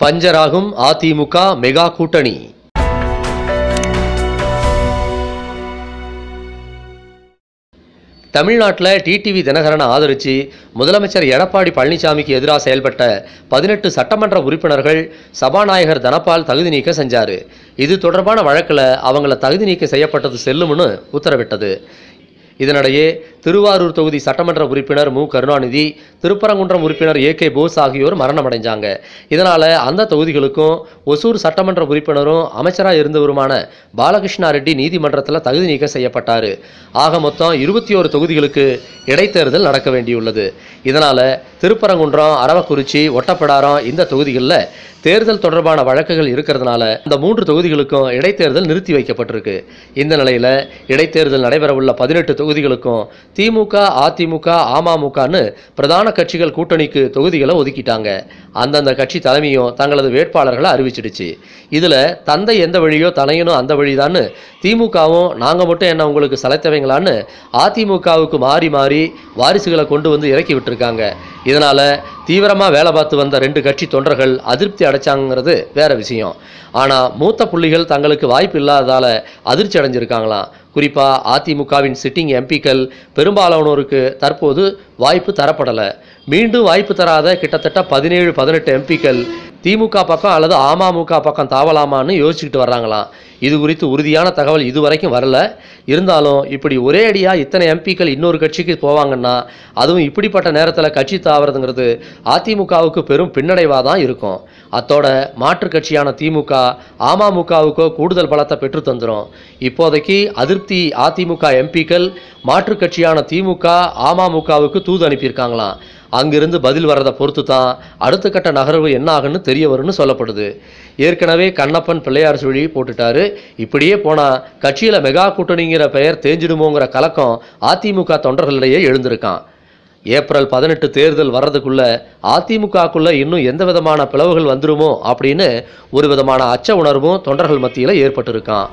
பஞ்சராகும் AIADMK mega கூட்டணி. தமிழ்நாட்டில் TTV தினகரனை ஆதரித்து முதலமைச்சர் எடப்பாடி பழனிசாமிக்கு எதிராக செயல்பட்ட பதினெட்டு சட்டமன்ற உறுப்பினர்கள் சபாநாயகர் தனபால் தகுதி நீக்கம் செஞ்சார். இது தொடர்பான வழக்கில் அவங்கள தகுதி நீக்கம் செய்யப்பட்டது செல்லும்னு உத்தரவிட்டது. இதனிடையே திருவாரூர் தொகுதி சட்டமன்ற உறுப்பினர் மு. கருணாநிதி திருப்பரங்குன்றம் உறுப்பினர் ஏ. கே. போஸ் ஆகியோர் மரணமடைஞ்சாங்க. இதனால் அந்த தொகுதிகளுக்கும் ஒசூர் சட்டமன்ற உறுப்பினரும் அமைச்சராக இருந்தவருமான பாலகிருஷ்ணா ரெட்டி நீதிமன்றத்தில் தகுதி நீக்கம் செய்யப்பட்டார். ஆக மொத்தம் இருபத்தி ஒரு தொகுதிகளுக்கு இடைத்தேர்தல் நடக்க வேண்டியுள்ளது. இதனால் திருப்பரங்குன்றம் அரவக்குறிச்சி ஒட்டப்படாரம் இந்த தொகுதிகளில் தேர்தல் தொடர்பான வழக்குகள் இருக்கிறதுனால இந்த மூன்று தொகுதிகளுக்கும் இடைத்தேர்தல் நிறுத்தி வைக்கப்பட்டிருக்கு. இந்த நிலையில் இடைத்தேர்தல் நடைபெறவுள்ள பதினெட்டு தொகுதிகளுக்கும் திமுக அதிமுக அமமுகன்னு பிரதான கட்சிகள் கூட்டணிக்கு தொகுதிகளை ஒதுக்கிட்டாங்க. அந்தந்த கட்சி தலைமையும் தங்களது வேட்பாளர்களை அறிவிச்சிடுச்சு. இதில் தந்தை எந்த வழியோ தலையனும் அந்த வழிதான்னு திமுகவும் நாங்கள் மட்டும் என்ன உங்களுக்கு செலுத்தவைங்களான்னு அதிமுகவுக்கு மாறி மாறி வாரிசுகளை கொண்டு வந்து இறக்கி விட்டுருக்காங்க. இதனால் தீவிரமாக வேலை பார்த்து வந்த ரெண்டு கட்சி தொண்டர்கள் அதிருப்தி அடைச்சாங்கிறது வேற விஷயம். ஆனால் மூத்த புள்ளிகள் தங்களுக்கு வாய்ப்பு இல்லாததால் அதிர்ச்சி அடைஞ்சிருக்காங்களாம். குறிப்பா அதிமுகவின் சிட்டிங் எம்பிக்கள் பெரும்பாலானோருக்கு தற்போது வாய்ப்பு தரப்படலை. மீண்டும் வாய்ப்பு தராத கிட்டத்தட்ட பதினேழு பதினெட்டு எம்பிக்கள் திமுக பக்கம் அல்லது அமமுக பக்கம் தாவலாமான்னு யோசிச்சுக்கிட்டு வர்றாங்களாம். இது குறித்து உறுதியான தகவல் இதுவரைக்கும் வரல. இருந்தாலும் இப்படி ஒரே அடியாக இத்தனை எம்பிக்கள் இன்னொரு கட்சிக்கு போவாங்கன்னா அதுவும் இப்படிப்பட்ட நேரத்தில் கட்சி தாவறதுங்கிறது அதிமுகவுக்கு பெரும் பின்னடைவாக தான் இருக்கும். அத்தோட மாற்றுக் கட்சியான திமுக அமமுகவுக்கோ கூடுதல் பலத்தை பெற்று தந்துரும். இப்போதைக்கு அதிருப்தி அதிமுக எம்பிக்கள் மாற்றுக் கட்சியான திமுக அமமுகவுக்கு தூது அனுப்பியிருக்காங்களாம். அங்கிருந்து பதில் வரதை பொறுத்து தான் அடுத்த கட்ட நகர்வு என்ன ஆகுன்னு தெரிய வரும்னு சொல்லப்படுது. ஏற்கனவே கண்ணப்பன் பிள்ளையார் சுழி போட்டுட்டாரு. இப்படியே போனால் கட்சியில் மெகா கூட்டணிங்கிற பெயர் தேஞ்சிடுமோங்கிற கலக்கம் அதிமுக தொண்டர்களிடையே எழுந்திருக்கான். ஏப்ரல் பதினெட்டு தேர்தல் வர்றதுக்குள்ள அதிமுகக்குள்ள இன்னும் எந்த விதமான பிளவுகள் வந்துருமோ அப்படின்னு ஒரு விதமான அச்ச உணர்வும் தொண்டர்கள் மத்தியில் ஏற்பட்டிருக்கான்.